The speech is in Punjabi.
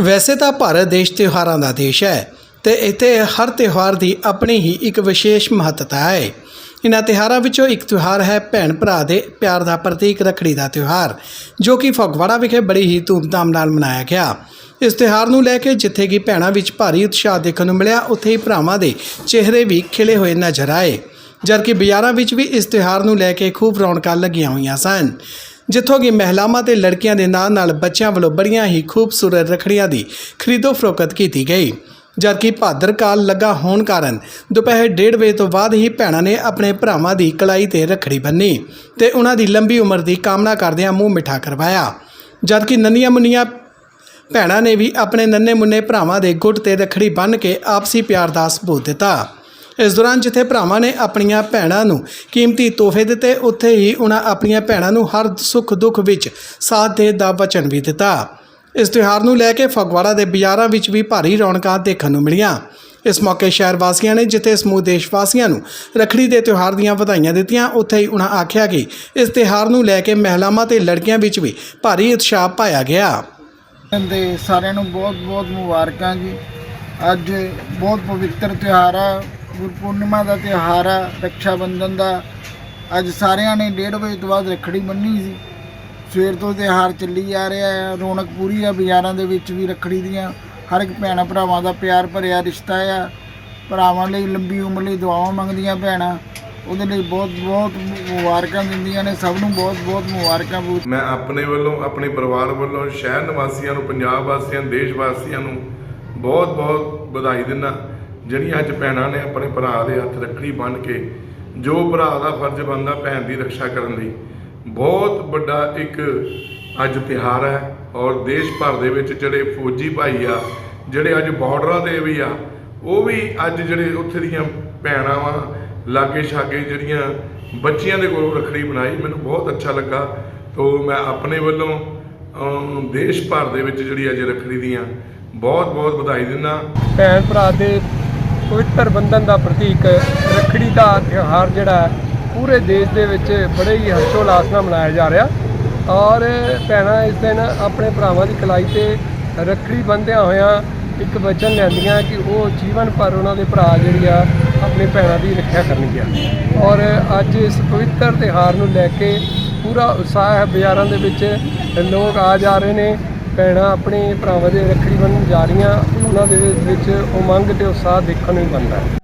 ਵੈਸੇ ਤਾਂ ਭਾਰਤ ਦੇਸ਼ ਤਿਉਹਾਰਾਂ ਦਾ ਦੇਸ਼ ਹੈ ਤੇ ਇੱਥੇ ਹਰ ਤਿਉਹਾਰ ਦੀ ਆਪਣੀ ਹੀ ਇੱਕ ਵਿਸ਼ੇਸ਼ ਮਹੱਤਤਾ ਹੈ। ਇਨ੍ਹਾਂ ਤਿਉਹਾਰਾਂ ਵਿੱਚੋਂ ਇੱਕ ਤਿਉਹਾਰ ਹੈ ਭੈਣ ਭਰਾ ਦੇ ਪਿਆਰ ਦਾ ਪ੍ਰਤੀਕ ਰੱਖੜੀ ਦਾ ਤਿਉਹਾਰ, ਜੋ ਕਿ ਫਗਵਾੜਾ ਵਿਖੇ ਬੜੀ ਹੀ ਧੂਮਧਾਮ ਨਾਲ ਮਨਾਇਆ ਗਿਆ। ਇਸ ਤਿਉਹਾਰ ਨੂੰ ਲੈ ਕੇ ਜਿੱਥੇ ਕਿ ਭੈਣਾਂ ਵਿੱਚ ਭਾਰੀ ਉਤਸ਼ਾਹ ਦੇਖਣ ਨੂੰ ਮਿਲਿਆ, ਉੱਥੇ ਹੀ ਭਰਾਵਾਂ ਦੇ ਚਿਹਰੇ ਵੀ ਖਿਲੇ ਹੋਏ ਨਜ਼ਰ ਆਏ, ਜਦਕਿ ਬਾਜ਼ਾਰਾਂ ਵਿੱਚ ਵੀ ਇਸ ਤਿਉਹਾਰ ਨੂੰ ਲੈ ਕੇ ਖੂਬ ਰੌਣਕਾਂ ਲੱਗੀਆਂ ਹੋਈਆਂ ਸਨ। ਜਿੱਥੋਂ ਕਿ ਮਹਿਲਾਵਾਂ ਤੇ ਲੜਕੀਆਂ ਦੇ ਨਾਲ ਨਾਲ ਬੱਚਿਆਂ ਵੱਲੋਂ ਬੜੀਆਂ ਹੀ ਖੂਬਸੂਰਤ ਰੱਖੜੀਆਂ ਦੀ ਖਰੀਦੋ ਫਰੋਖਤ ਕੀਤੀ ਗਈ। ਜਦਕਿ ਭਾਦਰ ਕਾਲ ਲੱਗਾ ਹੋਣ ਕਾਰਨ ਦੁਪਹਿਰ 1:30 ਵਜੇ ਤੋਂ ਬਾਅਦ ਹੀ ਭੈਣਾਂ ਨੇ ਆਪਣੇ ਭਰਾਵਾਂ ਦੀ ਕਲਾਈ ਤੇ ਰੱਖੜੀ ਬੰਨੀ ਤੇ ਉਹਨਾਂ ਦੀ ਲੰਬੀ ਉਮਰ ਦੀ ਕਾਮਨਾ ਕਰਦਿਆਂ ਮੂੰਹ ਮਿੱਠਾ ਕਰਵਾਇਆ। ਜਦਕਿ ਨੰਨੀਆਂ ਮੁੰਨੀਆਂ ਭੈਣਾਂ ਨੇ ਵੀ ਆਪਣੇ ਨੰਨੇ ਮੁੰਨੇ ਭਰਾਵਾਂ ਦੇ ਗੁੱਟ ਤੇ ਰੱਖੜੀ ਬੰਨ੍ਹ ਕੇ ਆਪਸੀ ਪਿਆਰ ਦਾ ਸਬੂਤ ਦਿੱਤਾ। ਇਸ ਦੌਰਾਨ ਜਿੱਥੇ ਭਰਾਵਾਂ ਨੇ ਆਪਣੀਆਂ ਭੈਣਾਂ ਨੂੰ ਕੀਮਤੀ ਤੋਹਫੇ ਦਿੱਤੇ, ਉੱਥੇ ਹੀ ਉਹਨਾਂ ਆਪਣੀਆਂ ਭੈਣਾਂ ਨੂੰ ਹਰ ਸੁੱਖ ਦੁੱਖ ਵਿੱਚ ਸਾਥ ਦੇ ਦਾ ਵਚਨ ਵੀ ਦਿੱਤਾ। ਇਸ ਤਿਉਹਾਰ ਨੂੰ ਲੈ ਕੇ ਫਗਵਾੜਾ ਦੇ ਬਾਜ਼ਾਰਾਂ ਵਿੱਚ ਵੀ ਭਾਰੀ ਰੌਣਕਾਂ ਦੇਖਣ ਨੂੰ ਮਿਲੀਆਂ। ਇਸ ਮੌਕੇ ਸ਼ਹਿਰ ਵਾਸੀਆਂ ਨੇ ਜਿੱਥੇ ਸਮੂਹ ਦੇਸ਼ ਵਾਸੀਆਂ ਨੂੰ ਰੱਖੜੀ ਦੇ ਤਿਉਹਾਰ ਦੀਆਂ ਵਧਾਈਆਂ ਦਿੱਤੀਆਂ, ਉੱਥੇ ਹੀ ਉਹਨਾਂ ਆਖਿਆ ਕਿ ਇਸ ਤਿਉਹਾਰ ਨੂੰ ਲੈ ਕੇ ਮਹਿਲਾਵਾਂ ਤੇ ਲੜਕੀਆਂ ਵਿੱਚ ਵੀ ਭਾਰੀ ਉਤਸ਼ਾਹ ਪਾਇਆ ਗਿਆ। ਦੇ ਸਾਰਿਆਂ ਨੂੰ ਬਹੁਤ ਬਹੁਤ ਮੁਬਾਰਕਾਂ ਜੀ। ਅੱਜ ਬਹੁਤ ਪਵਿੱਤਰ ਤਿਉਹਾਰ ਹੈ ਗੁਰਪੂਰਨਿਮਾ ਦਾ ਤਿਉਹਾਰ ਆ ਰੱਖਿਆ ਬੰਧਨ ਦਾ। ਅੱਜ ਸਾਰਿਆਂ ਨੇ 1:30 ਵਜੇ ਤੋਂ ਬਾਅਦ ਰੱਖੜੀ ਬੰਨ੍ਹੀ ਸੀ। ਸਵੇਰ ਤੋਂ ਤਿਉਹਾਰ ਚੱਲੀ ਜਾ ਰਿਹਾ ਹੈ ਰੌਣਕ ਪੂਰੀ ਆ, ਬਾਜ਼ਾਰਾਂ ਦੇ ਵਿੱਚ ਵੀ ਰੱਖੜੀ ਦੀਆਂ। ਹਰ ਇੱਕ ਭੈਣਾਂ ਭਰਾਵਾਂ ਦਾ ਪਿਆਰ ਭਰਿਆ ਰਿਸ਼ਤਾ ਆ। ਭਰਾਵਾਂ ਲਈ ਲੰਬੀ ਉਮਰ ਲਈ ਦੁਆਵਾਂ ਮੰਗਦੀਆਂ ਭੈਣਾਂ। ਉਹਦੇ ਲਈ ਬਹੁਤ ਬਹੁਤ ਮੁਬਾਰਕਾਂ ਦਿੰਦੀਆਂ ਨੇ, ਸਭ ਨੂੰ ਬਹੁਤ ਬਹੁਤ ਮੁਬਾਰਕਾਂ ਮੈਂ ਆਪਣੇ ਵੱਲੋਂ, ਆਪਣੇ ਪਰਿਵਾਰ ਵੱਲੋਂ, ਸ਼ਹਿਰ ਨਿਵਾਸੀਆਂ ਨੂੰ, ਪੰਜਾਬ ਵਾਸੀਆਂ, ਦੇਸ਼ ਵਾਸੀਆਂ ਨੂੰ ਬਹੁਤ ਬਹੁਤ ਵਧਾਈ ਦਿੰਦਾ। ਜਿਹੜੀਆਂ ਅੱਜ ਭੈਣਾਂ ਨੇ ਆਪਣੇ ਭਰਾ ਦੇ ਹੱਥ ਰੱਖੜੀ ਬੰਨ੍ਹ ਕੇ, ਜੋ ਭਰਾ ਦਾ ਫਰਜ਼ ਬਣਦਾ ਭੈਣ ਦੀ ਰੱਖਿਆ ਕਰਨ ਲਈ। ਬਹੁਤ ਵੱਡਾ ਇੱਕ ਅੱਜ ਤਿਹਾਰ ਹੈ ਔਰ ਦੇਸ਼ ਭਰ ਦੇ ਵਿੱਚ ਜਿਹੜੇ ਫੌਜੀ ਭਾਈ ਆ, ਜਿਹੜੇ ਅੱਜ ਬਾਰਡਰਾਂ ਤੇ ਵੀ ਆ, ਉਹ ਵੀ ਅੱਜ ਜਿਹੜੇ ਉੱਥੇ ਦੀਆਂ ਭੈਣਾਂ ਵਾ, ਲਾਗੇ ਛਾਗੇ ਜਿਹੜੀਆਂ ਬੱਚਿਆਂ ਦੇ ਕੋਲੋਂ ਰੱਖੜੀ ਬਣਾਈ, ਮੈਨੂੰ ਬਹੁਤ ਅੱਛਾ ਲੱਗਾ। ਤੋ ਮੈਂ ਆਪਣੇ ਵੱਲੋਂ ਦੇਸ਼ ਭਰ ਦੇ ਵਿੱਚ ਜਿਹੜੀ ਅੱਜ ਰੱਖੜੀ ਦੀਆਂ ਬਹੁਤ ਬਹੁਤ ਵਧਾਈ ਦਿੰਦਾ। ਭੈਣ ਭਰਾ ਦੇ ਪਵਿੱਤਰ ਬੰਧਨ ਦਾ ਪ੍ਰਤੀਕ, ਰੱਖੜੀ ਦਾ ਤਿਉਹਾਰ ਜਿਹੜਾ ਪੂਰੇ ਦੇਸ਼ ਦੇ ਵਿੱਚ ਬੜੇ ਹੀ ਹਰਸ਼ੋਲਾਸ ਨਾਲ ਮਨਾਇਆ ਜਾ ਰਿਹਾ। ਔਰ ਭੈਣਾਂ, ਇਸ ਦਿਨ ਆਪਣੇ ਭਰਾਵਾਂ ਦੀ ਕਲਾਈ ਤੇ ਰੱਖੜੀ ਬੰਨ੍ਹਦਿਆਂ ਹੋਇਆਂ ਇੱਕ ਵਚਨ ਲੈਂਦੀਆਂ ਕਿ ਉਹ ਜੀਵਨ ਭਰ ਉਹਨਾਂ ਦੇ ਭਰਾ ਜਿਹੜੀ ਆ, ਆਪਣੇ ਭੈਣਾਂ ਦੀ ਰੱਖਿਆ ਕਰਨਗੀਆਂ। ਔਰ ਅੱਜ ਇਸ ਪਵਿੱਤਰ ਤਿਉਹਾਰ ਨੂੰ ਲੈ ਕੇ ਪੂਰਾ ਉਤਸ਼ਾਹ ਹੈ, ਬਾਜ਼ਾਰਾਂ ਦੇ ਵਿੱਚ ਲੋਕ ਆ ਜਾ ਰਹੇ ਨੇ। ਭੈਣਾਂ ਆਪਣੇ ਭਰਾਵਾਂ ਦੇ ਰੱਖੜੀ ਬੰਨ੍ਹਣ ਜਾ ਰਹੀਆਂ, ਉਹਨਾਂ ਦੇ ਵਿੱਚ ਉਮੰਗ ਤੇ ਉਤਸ਼ਾਹ ਦੇਖਣ ਨੂੰ ਹੀ ਬਣਦਾ ਹੈ।